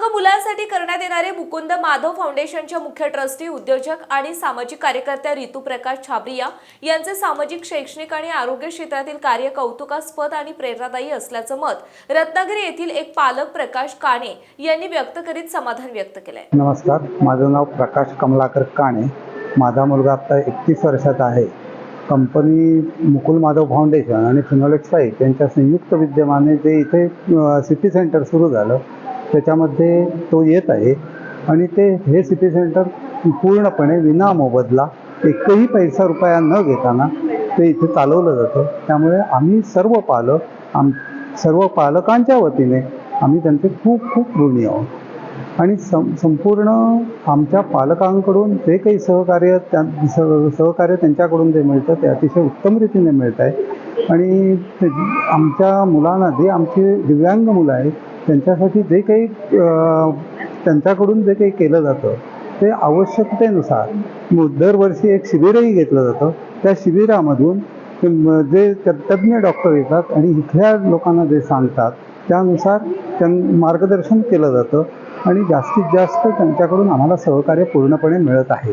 दिव्यांग मुलांसाठी करण्यात येणारे मुकुंद माधव फाउंडेशनच्या मुख्य ट्रस्टी उद्योजक आणि सामाजिक कार्यकर्त्या रितू प्रकाश छाबरिया यांचे सामाजिक शैक्षणिक आणि आरोग्य क्षेत्रातील कार्य कौतुकास्पद आणि प्रेरणादायी असल्याचं मत रत्नागिरी येथील एक पालक प्रकाश काणे यांनी व्यक्त करीत समाधान व्यक्त केलंय. नमस्कार माझं नाव प्रकाश कमलाकर काणे. माझा मुलगा आत्ता एकतीस वर्षाचा आहे. कंपनी मुकुल माधव फाउंडेशन आणि फिनोलेक्स फाईट यांच्या संयुक्त विद्यमाने जे इथे सिटी सेंटर सुरू झालं त्याच्यामध्ये तो येत आहे. आणि ते हे सिटी सेंटर पूर्णपणे विना मोबदला एकही पैसा रुपया न घेताना ते इथे चालवलं जातं. त्यामुळे आम्ही सर्व पालक आम सर्व पालकांच्या वतीने आम्ही त्यांचे खूप खूप ऋणी आहोत. आणि सं संपूर्ण आमच्या पालकांकडून जे काही सहकार्य त्या सह सहकार्य त्यांच्याकडून जे मिळतं ते अतिशय उत्तम रीतीने मिळत आहे. आणि ते आमच्या मुलांना जे आमची दिव्यांग मुलं आहेत त्यांच्यासाठी जे काही त्यांच्याकडून जे काही केलं जातं ते आवश्यकतेनुसार दरवर्षी एक शिबिरही घेतलं जातं. त्या शिबिरामधून जे तज्ज्ञ डॉक्टर येतात आणि इथल्या लोकांना जे सांगतात त्यानुसार त्यां मार्गदर्शन केलं जातं आणि जास्तीत जास्त त्यांच्याकडून आम्हाला सहकार्य पूर्णपणे मिळत आहे.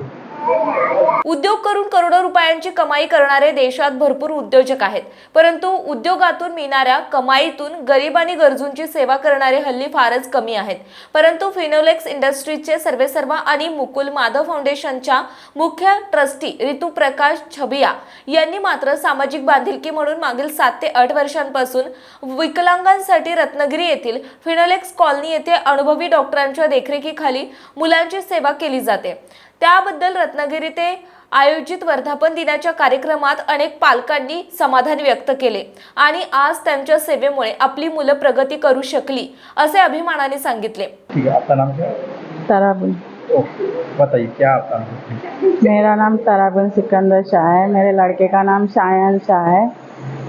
उद्योग करून करोडो रुपयांची कमाई करणारे देशात भरपूर उद्योजक आहेत. परंतु उद्योगातून मिळणाऱ्या कमाईतून गरीब आणि गरजूंची सेवा करणारे हल्ली फारच कमी आहेत. परंतु फिनोलेक्स इंडस्ट्रीजचे सर्वेसर्वा आणि मुकुल माधव फाउंडेशनच्या मुख्य ट्रस्टी ऋतू प्रकाश छबिया यांनी मात्र सामाजिक बांधिलकी म्हणून मागील सात ते आठ वर्षांपासून विकलांगांसाठी रत्नागिरी येथील फिनोलेक्स कॉलनी येथे अनुभवी डॉक्टरांच्या देखरेखीखाली मुलांची सेवा केली जाते. त्याबद्दल रत्नागिरी ते आयोजित वर्धापन दिनाच्या कार्यक्रमात अनेक पालकांनी समाधान व्यक्त केले आणि आज त्यांच्या सेवेमुळे आपली मुलं प्रगती करू शकली असे अभिमानाने सांगितले. ठीक है आपका नाम क्या? है ताराबुन ओके बताइए क्या आपका नाम है? मेरा नाम ताराबुन सिकंदर शाह है मेरे लड़के का नाम शायन शाह है।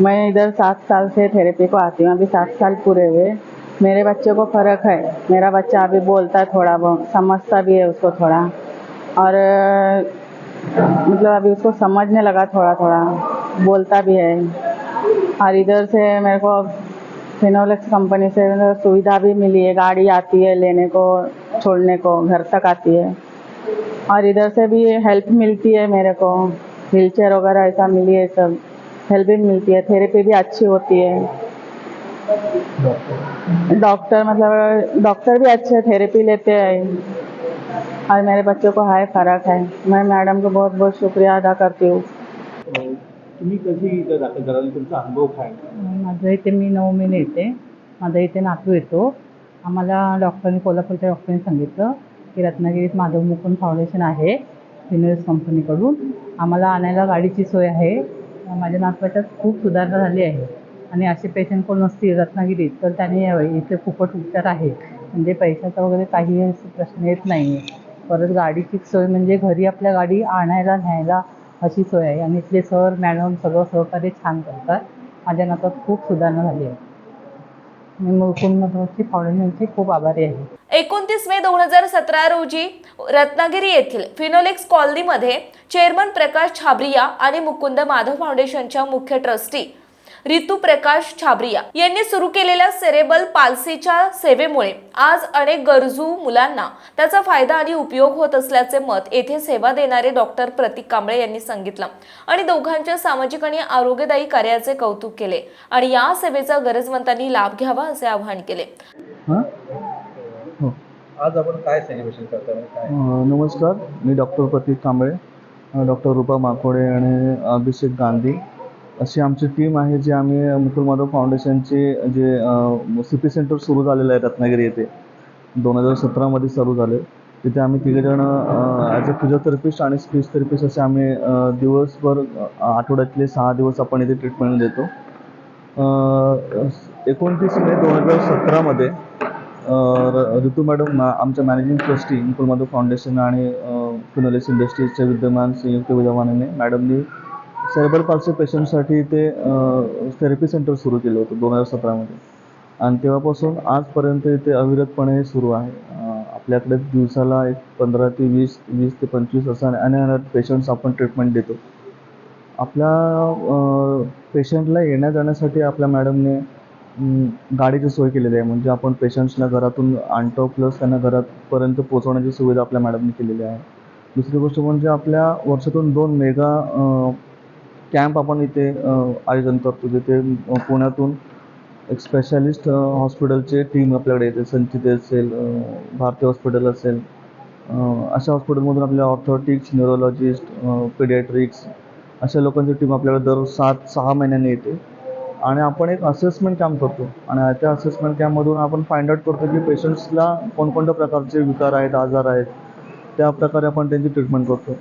मैं इधर सात साल से थेरेपी को आती हूँ अभी सात साल पूरे हुए। मेरे बच्चे को फ़र्क है मेरा बच्चा अभी बोलता है थोड़ा बहुत समझता भी है उसको थोड़ा। और अ, मतलब अभी उसको समझने लगा थोड़ा थोड़ा बोलता भी है। और इधर से मेरे को फिनोलेक्स कंपनी से मतलब सुविधा भी मिली है। गाड़ी आती है लेने को छोड़ने को घर तक आती है। और इधर से भी हेल्प मिलती है मेरे को। व्हील चेयर वगैरह ऐसा मिली है सब। हेल्प भी मिलती है। थेरेपी भी अच्छी होती है। डॉक्टर मतलब डॉक्टर भी अच्छे थेरेपी लेते हैं। और मेरे बच्चों को हाई फर्क है। मैं मैडम को बहुत बहुत शुक्रिया अदा करती हूँ। अं, तुम्ही कशी इथं दाखल करा आणि तुमचा अनुभव काय? माझं इथे मी नऊ महिने येते माझा इथे नातू येतो. आम्हाला डॉक्टरनी कोल्हापूरच्या डॉक्टरनी सांगितलं की रत्नागिरीत माधव मुकुंद फाउंडेशन आहे फिनोलेक्स कंपनीकडून. आम्हाला आणायला गाडीची सोय आहे. माझ्या नातवाच्यात खूप सुधारणा झाली आहे. आणि असे पेशंट कोण नसतील रत्नागिरीत तर त्यांनी यावे इथे फुकट उपचार आहे म्हणजे पैशाचा वगैरे काही असं प्रश्न येत नाही आहे परत गाडीची सोय म्हणजे घरी आपल्या गाडी आणायला न्यायला अशी सोय आहे. आणि इथले सर मॅडम सगळं सहकार्य छान करतात. माझ्या नातात खूप सुधारणा झाली आहे. खूप आभारी आहे. एकोणतीस मे दोन हजार सतरा रोजी रत्नागिरी येथील फिनोलेक्स कॉलनीमध्ये चेअरमन प्रकाश छाबरिया आणि मुकुंद माधव फाउंडेशनच्या मुख्य ट्रस्टी रितू प्रकाश छाबरिया यांनी सुरू केलेल्या सेरेबल पाल्सीच्या सेवेमुळे आज अनेक गरजू मुलांना त्याचा फायदा आणि उपयोग होत असल्याचे मत येथे सेवा देणारे डॉक्टर प्रतीक कांबळे यांनी सांगितलं आणि दोघांच्या सामाजिक आणि आरोग्यदायी कार्याचे कौतुक केले आणि या सेवेचा गरजवंतांनी लाभ घ्यावा असे आवाहन केले. हां? आज आपण काय सेलिब्रेशन करता काय? अ, नमस्कार. मी डॉक्टर प्रतीक कांबळे डॉक्टर रुपा माकोडे आणि अभिषेक गांधी. अशी आमची टीम आहे जी आम्ही मुकुल माधव फाउंडेशनचे जे सिटी सेंटर सुरू झालेलं आहे रत्नागिरी येथे. दोन हजार सतरामध्ये सुरू झाले. तिथे आम्ही तिघेजण ॲज अ फिजिओथेरपिस्ट आणि स्पीच थेरपिस्ट असे आम्ही दिवसभर आठवड्यातले सहा दिवस आपण इथे ट्रीटमेंट देतो. एकोणतीस मे दोन हजार सतरामध्ये र- ऋतू मॅडम आमच्या managing trustee Mukul Madhav foundation आणि फिनोलेस इंडस्ट्रीजच्या विद्यमान संयुक्त विद्यमानाने मॅडमनी सेरेबल पाल्सी पेशंटसाठी ते थेरपी सेंटर सुरू केलं होतं दोन हजार सतरामध्ये. आणि तेव्हापासून आजपर्यंत ते अविरतपणे हे सुरू आहे. आपल्याकडे दिवसाला एक पंधरा ते वीस वीस ते पंचवीस असं अनअनत पेशंट्स आपण ट्रीटमेंट देतो. आपल्या पेशंटला येण्या जाण्यासाठी आपल्या मॅडमने गाडीची सोय केलेली आहे. म्हणजे आपण पेशंट्सला घरातून आणतो प्लस त्यांना घरापर्यंत पोहोचवण्याची सुविधा आपल्या मॅडमने केलेली आहे. दुसरी गोष्ट म्हणजे आपल्या वर्षातून दोन मेगा कॅम्प आपण इथे आयोजन करतो जिथे पुण्यातून एक स्पेशालिस्ट हॉस्पिटलचे टीम आपल्याकडे येते. संचित असेल भारती हॉस्पिटल असेल अशा हॉस्पिटलमधून आपल्या ऑर्थोटिक्स न्यूरोलॉजिस्ट पिडियाट्रिक्स अशा लोकांची टीम आपल्याकडे दर सात सहा महिन्यांनी येते. आणि आपण एक असेसमेंट कॅम्प करतो. आणि त्या असेसमेंट कॅम्पमधून आपण फाइंड आउट करतो की पेशंट्सला कोणकोणत्या प्रकारचे विकार आहेत आजार आहेत त्या प्रकारे आपण त्यांची ट्रीटमेंट करतो.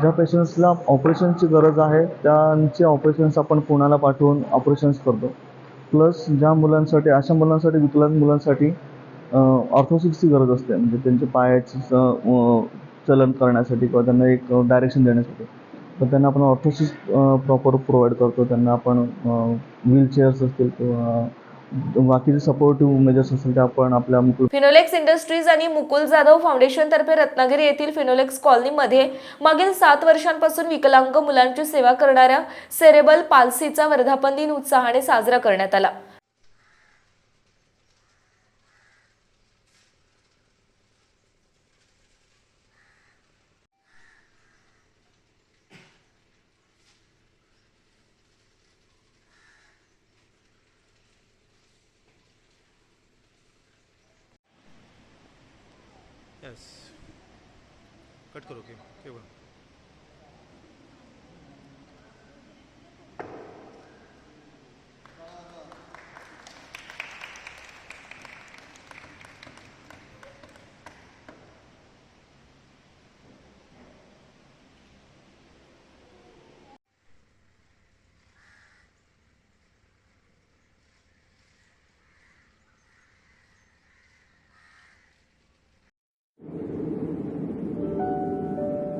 ज्या पेशंट्सला ऑपरेशनची गरज आहे त्यांचे ऑपरेशन्स आपण पुण्याला पाठवून ऑपरेशन्स करतो. प्लस ज्या मुलांसाठी अशा मुलांसाठी विकलांग मुलांसाठी ऑर्थोसिक्सची गरज असते. म्हणजे त्यांचे पायाची चलन करण्यासाठी किंवा त्यांना एक डायरेक्शन देण्यासाठी. तर त्यांना आपण ऑर्थोसिस प्रॉपर प्रोव्हाइड करतो. त्यांना आपण व्हीलचेअर्स असतील किंवा बाकीचे सपोर्टिव्ह मेजर्स असेल ते आपण आपल्या मुकुल फिनोलेक्स इंडस्ट्रीज आणि मुकुल जाधव फाउंडेशन तर्फे रत्नागिरी येथील फिनोलेक्स कॉलनीमध्ये मागील सात वर्षांपासून विकलांग मुलांची सेवा करणाऱ्या सेरेबल पाल्सीचा वर्धापन दिन उत्साहाने साजरा करण्यात आला. यस कट करो के केवळ